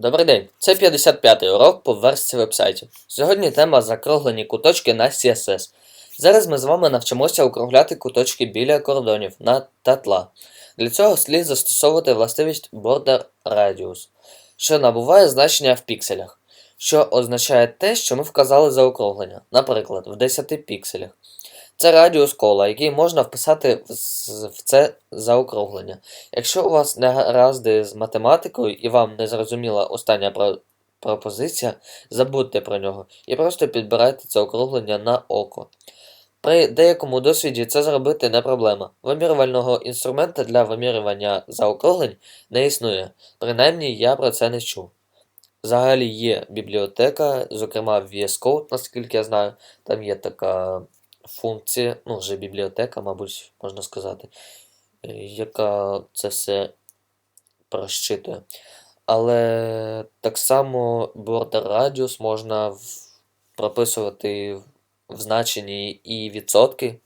Добрий день, це 55-й урок по версії вебсайтів. Сьогодні тема закруглені куточки на CSS. Зараз ми з вами навчимося округляти куточки біля кордонів на та тла. Для цього слід застосовувати властивість Border Radius, що набуває значення в пікселях, що означає те, що ми вказали за округлення, наприклад, в 10 пікселях. Це радіус кола, який можна вписати в це заокруглення. Якщо у вас не гаразди з математикою і вам не зрозуміла остання про- пропозиція, забудьте про нього і просто підбирайте це округлення на око. При деякому досвіді це зробити не проблема. Вимірювального інструмента для вимірювання заокруглень не існує, принаймні я про це не чув. Взагалі є бібліотека, зокрема VS Code, наскільки я знаю, там є така функція, ну вже бібліотека, мабуть, можна сказати, е, яка це все прощитує. Але так само border radius можна прописувати в- в значенні і відсотки,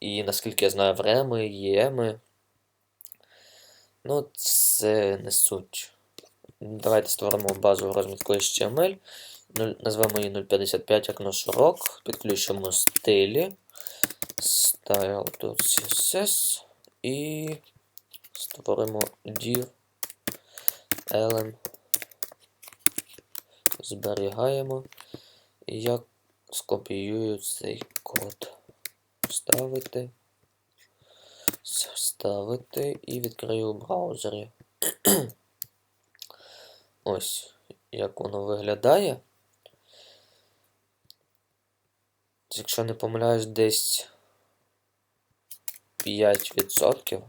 і наскільки я знаю, времи, єми. Ну, це не суть. Давайте створимо базову розмітку HTML. Назвемо її 055 як наш урок. Підключимо стилі. style.css і створимо div element. Зберігаємо. І я скопіюю цей код. Вставити. Вставити і відкрию в браузері. Ось як воно виглядає. Якщо не помиляюсь, десь 5%.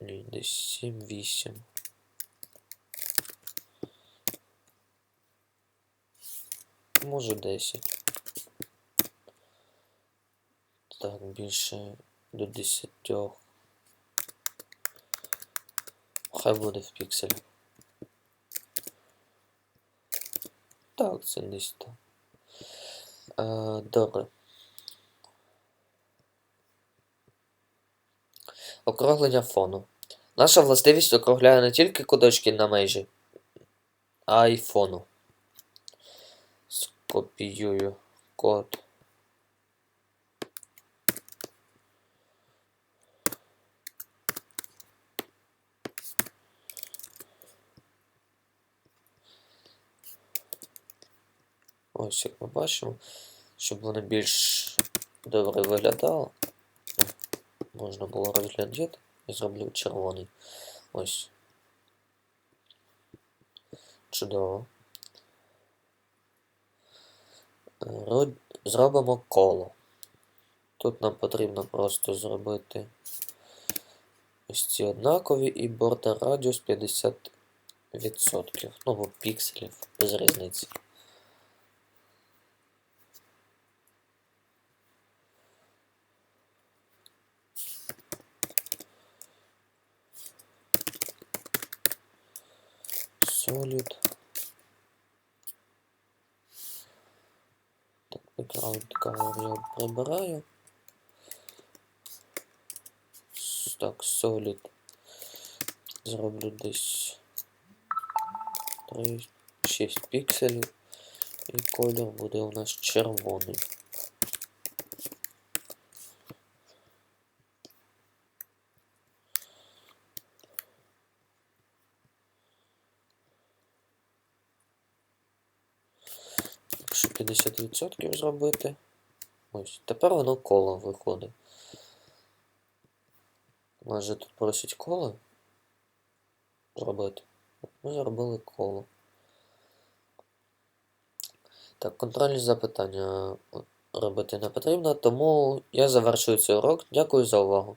Ні, десь 7-8. Може 10. Так, більше до 10. Хай буде в пікселі. Так, це десь так. Добре. Округлення фону. Наша властивість округляє не тільки куточки на межі, а й фону. Скопіюю код. Ось як ми бачимо, щоб воно більш добре виглядало. Можна було розглядіти і зроблю червоний. Ось. Чудово. Зробимо коло. Тут нам потрібно просто зробити ось ці однакові і бордер радіус 50%. Ну, або пікселів, без різниці. Solid. Так, background color я прибираю. Так, Solid. Зроблю десь 3, 6 пікселів. І колір буде у нас червоний. Якщо 50% зробити. Ось, тепер воно коло виходить. Майже тут просить коло зробити. Ми зробили коло. Так, контрольні запитання робити не потрібно, тому я завершую цей урок. Дякую за увагу.